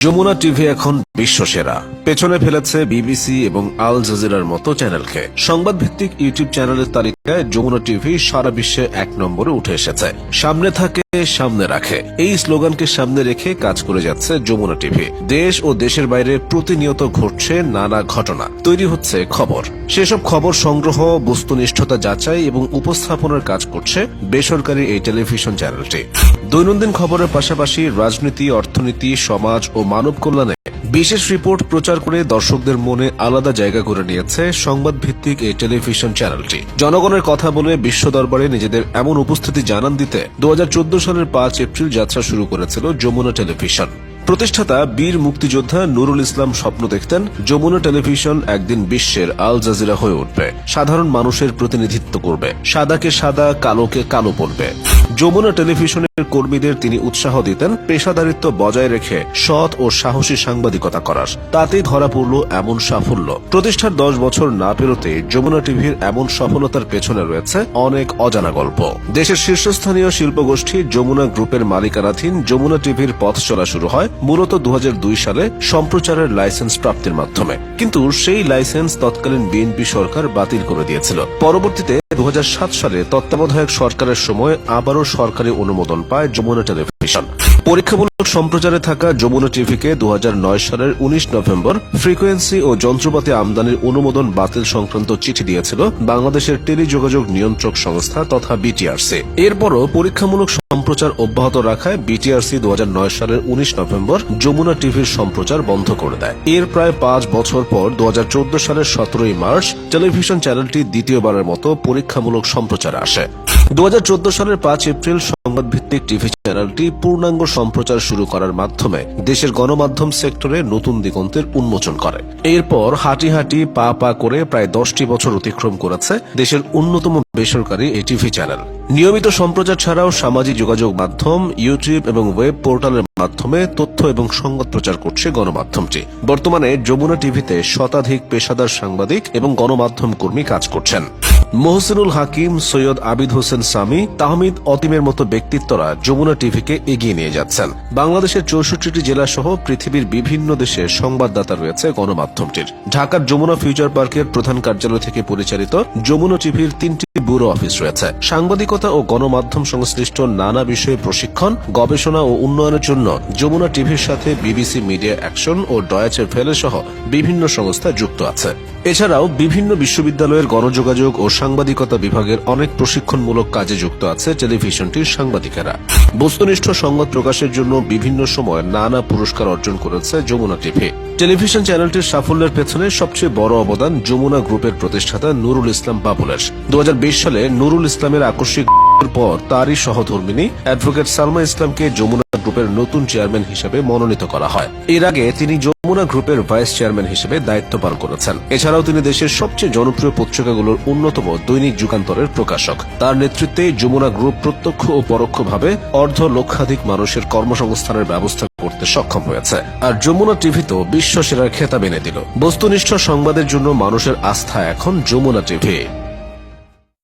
Jamuna TV এখন বিশ্বসেরা। পেছনে ফেলেছে বিবিসি এবং আল জাজিরার মতো চ্যানেলকে। সংবাদ ভিত্তিক ইউটিউব চ্যানেলের তালিকায় যমুনা টিভি সারা বিশ্বে এক নম্বরে উঠে এসেছে। সামনে থাকে, সামনে রাখে। এই স্লোগানকে সামনে রেখে কাজ করে যাচ্ছে যমুনা টিভি। দেশ ও দেশের বাইরে প্রতিনিয়ত ঘটছে নানা ঘটনা। তৈরি হচ্ছে খবর। সেসব খবর সংগ্রহ, বস্তুনিষ্ঠতা যাচাই এবং উপস্থাপনার কাজ করছে বেসরকারি এই টেলিভিশন চ্যানেলটি। দৈনন্দিন খবরের পাশাপাশি রাজনীতি, অর্থনীতি, সমাজ ও মানব কল্যাণে বিশেষ রিপোর্ট প্রচার করে দর্শকদের মনে আলাদা জায়গা করে নিয়েছে সংবাদ ভিত্তিক এই টেলিভিশন চ্যানেলটি। জনগণের কথা বলে বিশ্ব দরবারে নিজেদের এমন উপস্থিতি জানান দিতে দু হাজার চোদ্দ সালের পাঁচ এপ্রিল যাত্রা শুরু করেছিল যমুনা টেলিভিশন। প্রতিষ্ঠাতা বীর মুক্তিযোদ্ধা নুরুল ইসলাম স্বপ্ন দেখতেন, যমুনা টেলিভিশন একদিন বিশ্বের আল জাজিরা হয়ে উঠবে। সাধারণ মানুষের প্রতিনিধিত্ব করবে। সাদাকে সাদা, কালোকে কালো বলবে যমুনা টেলিভিশনের কর্মীদের তিনি উৎসাহ দিতেন পেশাদারিত্ব বজায় রেখে সৎ ও সাহসী সাংবাদিকতা করার। তাতেই ধরা পড়ল এমন সাফল্য। প্রতিষ্ঠার দশ বছর না পেরোতে যমুনা টিভির এমন সফলতার পেছনে রয়েছে অনেক অজানা গল্প। দেশের শীর্ষস্থানীয় শিল্পগোষ্ঠী যমুনা গ্রুপের মালিকানাধীন যমুনা টিভির পথ চলা শুরু হয় মূলত দু হাজার দুই সালে সম্প্রচারের লাইসেন্স প্রাপ্তির মাধ্যমে। কিন্তু সেই লাইসেন্স তৎকালীন বিএনপি সরকার বাতিল করে দিয়েছিল। পরবর্তীতে দু হাজার সাত সালে তত্ত্বাবধায়ক সরকারের সময় আবারও সরকারি অনুমোদন পায় যমুনা টেলিভিশন। পরীক্ষামূলক সম্প্রচারে থাকা যমুনা টিভিকে দু হাজার নয় সালের উনিশ নভেম্বর ফ্রিকোয়েন্সি ও যন্ত্রপাতি আমদানির অনুমোদন বাতিল সংক্রান্ত চিঠি দিয়েছিল বাংলাদেশের টেলিযোগাযোগ নিয়ন্ত্রক সংস্থা তথা বিটিআরসি। এরপরও পরীক্ষামূলক সম্প্রচার অব্যাহত রাখায় বিটিআরসি দু হাজার নয় সালের উনিশ নভেম্বর যমুনা টিভির সম্প্রচার বন্ধ করে দেয়। এর প্রায় পাঁচ বছর পর দু হাজার চোদ্দ সালের সতেরোই মার্চ টেলিভিশন চ্যানেলটি দ্বিতীয়বারের মতো পরীক্ষামূলক সম্প্রচার আসে। দুহাজার চোদ্দ সালের পাঁচ এপ্রিল সংবাদ ভিত্তিক টিভি চ্যানেলটি পূর্ণাঙ্গ সম্প্রচার শুরু করার মাধ্যমে দেশের গণমাধ্যম সেক্টরে নতুন দিগন্তের উন্মোচন করে। এরপর হাঁটি হাঁটি পা পা করে প্রায় দশটি বছর অতিক্রম করেছে দেশের অন্যতম বেসরকারি এই টিভি চ্যানেল। নিয়মিত সম্প্রচার ছাড়াও সামাজিক যোগাযোগ মাধ্যম, ইউটিউব এবং ওয়েব পোর্টালের মাধ্যমে তথ্য এবং সংবাদ প্রচার করছে গণমাধ্যমটি। বর্তমানে যমুনা টিভিতে শতাধিক পেশাদার সাংবাদিক এবং গণমাধ্যম কর্মী কাজ করছেন। মোহসিনুল হাকিম, সৈয়দ আবিদ হোসেন সামি, তাহমিদ অতিমের মতো ব্যক্তিত্বরা যমুনা টিভিকে এগিয়ে নিয়ে যাচ্ছেন। বাংলাদেশের চৌষট্টিটি জেলা সহ পৃথিবীর বিভিন্ন দেশে সংবাদদাতা রয়েছে গণমাধ্যমটির। ঢাকার যমুনা ফিউচার পার্কের প্রধান কার্যালয় থেকে পরিচালিত যমুনা টিভির তিনটি ব্যুরো অফিস রয়েছে। সাংবাদিকতা ও গণমাধ্যম সংশ্লিষ্ট নানা বিষয়ে প্রশিক্ষণ, গবেষণা ও উন্নয়নের জন্য যমুনা টিভির সাথে বিবিসি মিডিয়া অ্যাকশন ও ডয়াচে ফেলে সহ বিভিন্ন সংস্থা যুক্ত আছে। এছাড়াও বিভিন্ন বিশ্ববিদ্যালয়ের গণযোগাযোগ ও সাংবাদিকতা বিভাগের অনেক প্রশিক্ষণমূলক কাজে যুক্ত আছে টেলিভিশনটির সাংবাদিকেরা। বস্তুনিষ্ঠ সংবাদ প্রকাশের জন্য বিভিন্ন সময় নানা পুরস্কার অর্জন করেছে যমুনা টিভি। টেলিভিশন চ্যানেলটির সাফল্যের পেছনে সবচেয়ে বড় অবদান যমুনা গ্রুপের প্রতিষ্ঠাতা নুরুল ইসলাম বাবুলের দু সালে নুরুল ইসলামের আকস্মিক পর তারই সহধর্মিনী অ্যাডভোকেট সালমা ইসলামকে যমুনা গ্রুপের নতুন চেয়ারম্যান হিসেবে মনোনীত করা হয়। এর আগে তিনি যমুনা গ্রুপের ভাইস চেয়ারম্যান হিসেবে দায়িত্ব পালন করেছেন। এছাড়াও তিনি দেশের সবচেয়ে জনপ্রিয় পত্রিকাগুলোর অন্যতম দৈনিক যুগান্তরের প্রকাশক। তার নেতৃত্বে যমুনা গ্রুপ প্রত্যক্ষ ও পরোক্ষভাবে অর্ধ লক্ষাধিক মানুষের কর্মসংস্থানের ব্যবস্থা করতে সক্ষম হয়েছে। আর যমুনা টিভি তো বিশ্ব সেরার খেতাব এনে দিল। বস্তুনিষ্ঠ সংবাদের জন্য মানুষের আস্থা এখন যমুনা টিভি।